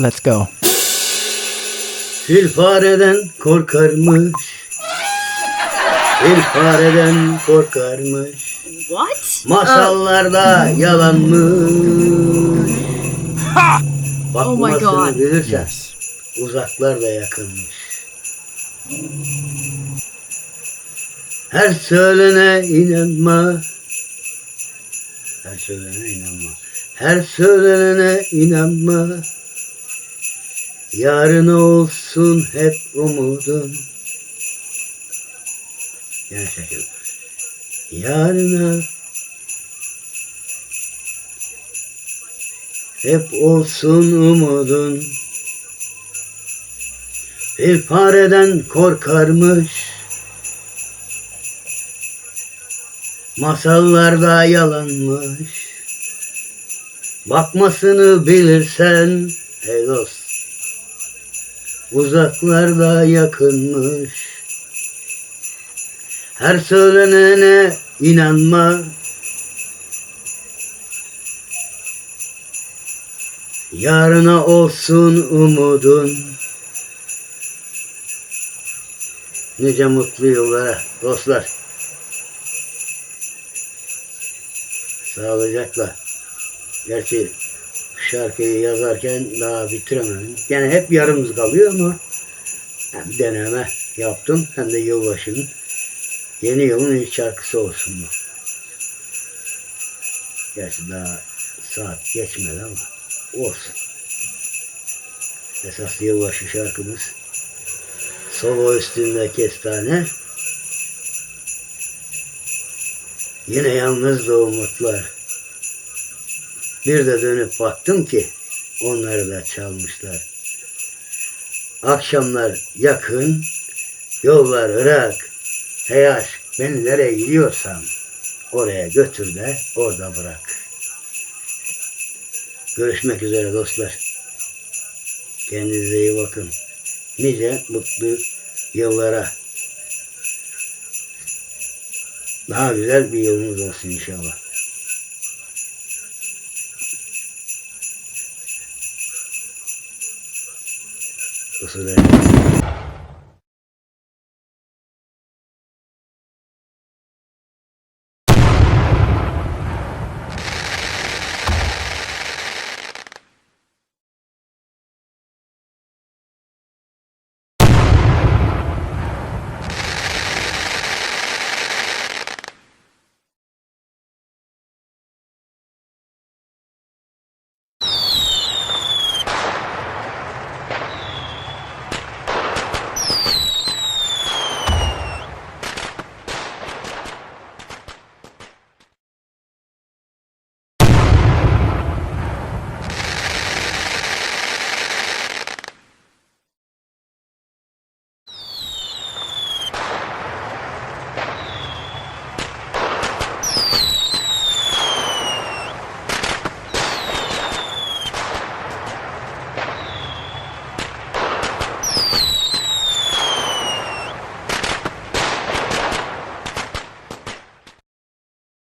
Let's go. Fil fareden korkarmış. Fil fareden korkarmış. What? Masallarda yalanmış. Bak Oh my masalı God. bilirsen Yes. uzaklar da yakınmış. Her söylene inanma. Her söylene inanma. Her söylenene inanma. Yarın olsun hep umudun. Yani. Yarına hep olsun umudun. Bir fareden korkarmış. Masallarda yalanmış. Bakmasını bilirsen ey dost. Uzaklarda yakınmış. Her söylenene inanma. Yarına olsun umudun. Nice mutlu yıllara dostlar. Sağlıcakla. Gerçi şarkıyı yazarken daha bitiremedim. Yani hep yarımız kalıyor ama hem deneme yaptım hem de yılbaşının yeni yılın ilk şarkısı olsun bu. Gerçi daha saat geçmedi ama olsun. Esas yılbaşı şarkımız Solo üstünde kestane Yine yalnız da umutlar Bir de dönüp baktım ki Onları da çalmışlar. Akşamlar yakın Yollar ırak. Hey aşk beni nereye gidiyorsan Oraya götür de orada bırak. Görüşmek üzere dostlar. Kendinize iyi bakın. Nice mutlu yıllara. Daha güzel bir yılınız olsun inşallah. ですね。